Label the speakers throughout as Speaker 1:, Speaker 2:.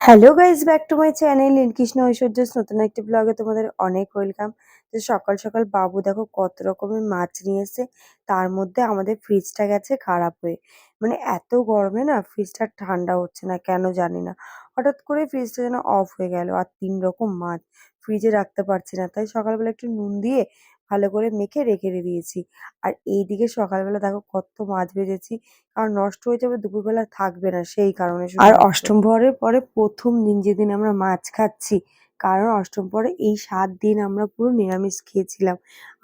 Speaker 1: Hello guys back to my channel Nilkrishna ঐশ্বর্যস নতুন একটি ব্লগে তোমাদের অনেক ওয়েলকাম তো সকাল সকাল বাবু দেখো কত রকমের মাছ নিয়ে এসেছে তার মধ্যে আমাদের ফ্রিজটা গেছে খারাপ হয়ে। মানে এত গরমে না ফ্রিজটা ঠান্ডা হচ্ছে না, কেন জানি না। হঠাৎ করে ফ্রিজটা যেন অফ হয়ে গেল, আর তিন রকম মাছ। ফ্রিজে রাখতে পারছি না, তাই সকালবেলা একটু নুন দিয়ে ভালো করে মেখে রেখে দিয়েছি। আর এইদিকে সকালবেলা দেখো কত মাছ ভেজেছি কারণ নষ্ট হয়ে যাবে দুপুরবেলা থাকবে না সেই কারণে
Speaker 2: আর
Speaker 1: অষ্টম প্রহরের পরে প্রথম দিন যেদিন আমরা মাছ খাচ্ছি কারণ অষ্টম পরে এই সাত দিন আমরা পুরো নিরামিষ খেয়েছিলাম।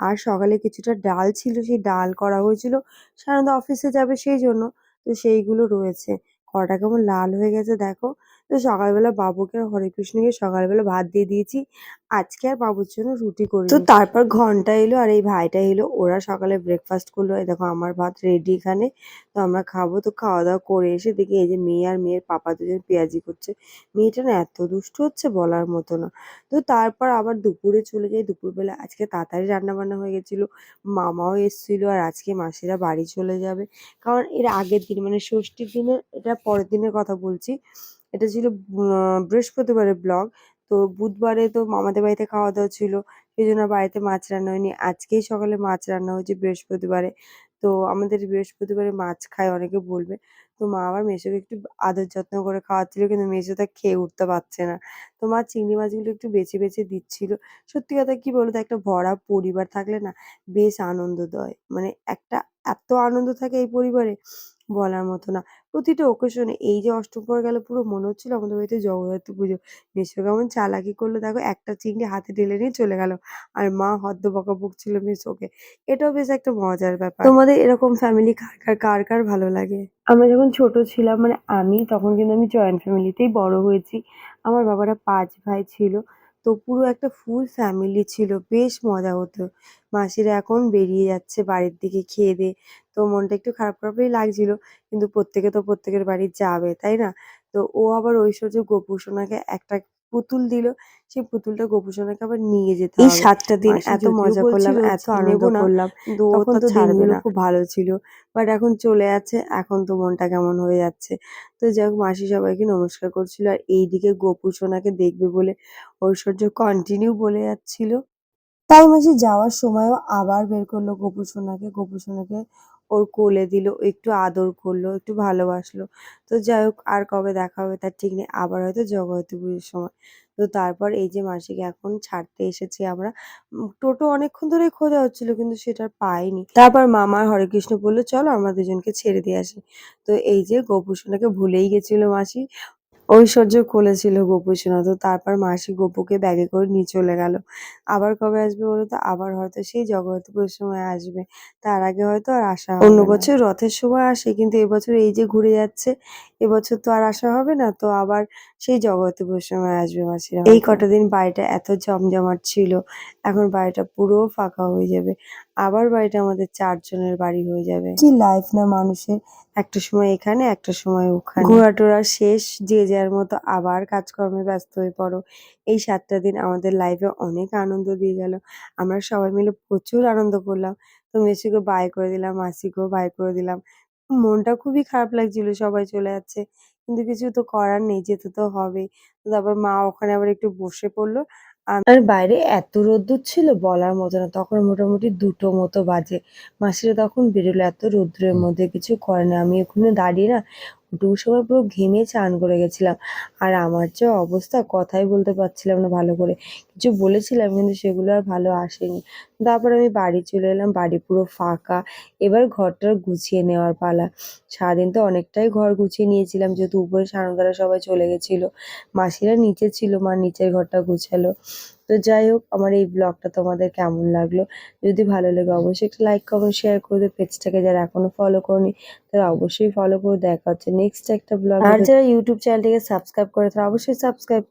Speaker 1: আর সকালে কিছুটা ডাল ছিল সেই ডাল করা হয়েছিল সাধারণত অফিসে যাবে সেই জন্য তো সেইগুলো রয়েছে। কটা কেমন লাল হয়ে গেছে দেখো তো সকালবেলা বাবুকে আর হরেকৃষ্ণকে সকালবেলা ভাত দিয়ে দিয়েছি। আজকে আর বাবুর জন্য রুটি করি তো তারপর ঘণ্টা এলো আর এই ভাইটা এলো। ওরা সকালে ব্রেকফাস্ট করল। এই দেখো আমার ভাত রেডি এখানে। তো আমরা খাব। তো খাওয়া দাওয়া করে এসে দেখি এই যে মেয়ে আর মেয়ের পাপা দুজন পেঁয়াজি করছে। মেয়েটা না এত দুষ্টু হচ্ছে বলার মতো না। তো তারপর আবার দুপুরে চলে যাই। দুপুরবেলা আজকে তাড়াতাড়ি রান্না বান্না হয়ে গেছিল। মামাও এসেছিল আর আজকে মাসিরা বাড়ি চলে যাবে। কারণ এর আগের দিন মানে ষষ্ঠীর দিনের, এটা পরের দিনের কথা বলছি। এটা ছিল বৃহস্পতিবারের ব্লগ তো বুধবারে তো মামাদের বাড়িতে খাওয়া দাওয়া ছিল, সেই জন্য বাড়িতে মাছ রান্না হয়নি। আজকেই সকালে মাছ রান্না হয়েছে বৃহস্পতিবারে। তো আমাদের বৃহস্পতিবারে মাছ খায়, অনেকে বলবে। তো মা আবার মেসোকে একটু আদর যত্ন করে খাওয়াচ্ছিল, কিন্তু মেসো তা খেয়ে উঠতে পারছে না। তো মা চিংড়ি মাছগুলো একটু বেছে বেছে দিচ্ছিল। সত্যি কথা কি বলতো, একটা ভরা পরিবার থাকলে না বেশ আনন্দ দেয় মানে একটা এত আনন্দ থাকে এই পরিবারে। বলার মতো না। প্রতিটা ওকেশনে এই যে অষ্টম পর গেল পুরো মনে হচ্ছিল আমাদের বাড়িতে জগদ্ধাত্রী পুজো। মেসো কেমন চালাকি করল দেখো একটা চিংড়ি হাতে ঢেলে নিয়ে চলে গেল। আর মা হদ্দ বকা বকছিল মেসোকে এটাও বেশ একটা মজার ব্যাপার। তোমাদের এরকম ফ্যামিলি কার কার কার কার ভালো লাগে? আমরা যখন ছোট ছিলাম মানে আমি তখন কিন্তু আমি জয়েন্ট ফ্যামিলিতেই বড় হয়েছি। আমার বাবারা পাঁচ ভাই ছিল। তো পুরো একটা ফুল ফ্যামিলি ছিল। বেশ মজা হতো। মাসিরা এখন বেরিয়ে যাচ্ছে বাড়ির দিকে খেয়ে দিয়ে। তো মনটা একটু খারাপ খারাপই লাগছিল, কিন্তু প্রত্যেকে তো প্রত্যেকের বাড়ি যাবে, তাই না? তো ও আবার ঐশ্বর্য গোপু সোনাকে একটা পুতুল দিল সেই পুতুলটা গোপুসোনাকে আবার নিয়ে যেতে
Speaker 2: এই সাতটা দিন এত মজা করলাম এত আনন্দ করলাম তখন
Speaker 1: তো
Speaker 2: দিনগুলো খুব
Speaker 1: ভালো ছিল। বাট এখন চলে যাচ্ছে এখন তো মনটা কেমন হয়ে যাচ্ছে। তো যাই হোক মাসি সবাইকে নমস্কার করছিল আর এইদিকে গোপু সোনাকে দেখবে বলে ঐশ্বর্য কন্টিনিউ বলে যাচ্ছিল। তাই মাসি যাওয়ার সময়ও আবার বের করল গোপু সোনাকে গোপু সোনাকে ওর কোলে দিল, একটু আদর করল, একটু ভালোবাসলো। তো যাই হোক, আর কবে দেখা হবে তার ঠিক নেই। আবার হয়তো জগদ্ধাত্রী পুজোর সময়। তো তারপর এই যে মাসিকে এখন ছাড়তে এসেছি আমরা। টোটো অনেকক্ষণ ধরে খোঁজা হচ্ছিল, কিন্তু সেটা পাইনি। তারপর মামার হরেকৃষ্ণ বলল, চলো আমরা দুজনকে ছেড়ে দিয়ে আসি। তো এই যে গোপুর সোনাকে ভুলেই গেছিল মাসি। ঐশ্বর্য খুলেছিল ছিল গোপু সোনা। তো তারপর মাসি গোপুকে ব্যাগে করে নিয়ে চলে গেল। আবার কবে আসবে বলো তো? আবার হয়তো সেই পুজোর সময় আসবে। তার আগে হয়তো আর আসা অন্য বছর রথের সময় আসে কিন্তু এবছর এই যে ঘুরে যাচ্ছে এবছর তো আর আসা হবে না। তো আবার সেই জগদ্ধাত্রী পুজোর আসবে মাসিরা এই। কটা দিন বাড়িটা এত জমজমাট ছিল এখন বাড়িটা পুরো ফাঁকা হয়ে যাবে। আবার বাড়িটা আমাদের চারজনের বাড়ি হয়ে যাবে। কি লাইফ না মানুষের? একটা সময় এখানে একটা সময় ওখানে। ঘোরা টোরা শেষ যে যার মতো আবার কাজকর্মে ব্যস্ত হয়ে পড়ো। এই সাতটা দিন আমাদের লাইফে অনেক আনন্দ দিয়ে গেল। আমরা সবাই মিলে প্রচুর আনন্দ করলাম। তো মেসিকে বাই করে দিলাম মাসিকেও বাই করে দিলাম। মনটা খুবই খারাপ লাগছিল সবাই চলে যাচ্ছে। কিন্তু কিছু তো করার নেই, যেতে তো হবেই তারপর মা ওখানে আবার একটু বসে পড়ল। আর বাইরে এত রোদ্দুর ছিল বলার মতো না। তখন মোটামুটি দুটো মতো বাজে। মাসিরা তখন বেরোলো, এত রোদ্রের মধ্যে কিছু করে না। আমি ওখানে দাঁড়িয়ে না ওটুকু সময় পুরো ঘেমে চান করে গেছিলাম। আর আমার যে অবস্থা, কথাই বলতে পারছিলাম না ভালো করে। কিছু বলেছিলাম কিন্তু সেগুলো আর ভালো আসেনি। তারপর আমি বাড়ি চলে এলাম বাড়ি পুরো ফাঁকা। এবার ঘরটা গুছিয়ে নেওয়ার পালা। সারাদিন তো অনেকটাই ঘর গুছিয়ে নিয়েছিলাম যেহেতু উপরে সানদারা সবাই চলে গেছিল। মাসিরা নিচে ছিল মা নিচের ঘরটা গুছালো। তো যাই হোক আমার এই ব্লগটা তোমাদের কেমন লাগল? যদি ভালো লাগে অবশ্যই একটা লাইক কমেন্ট শেয়ার করে দিও। পেজটাকে যারা এখনও ফলো করনি তারা অবশ্যই ফলো করে দেখা হচ্ছে নেক্সট একটা ব্লগ আর যারা ইউটিউব চ্যানেলটিকে সাবস্ক্রাইব করে তারা অবশ্যই সাবস্ক্রাইব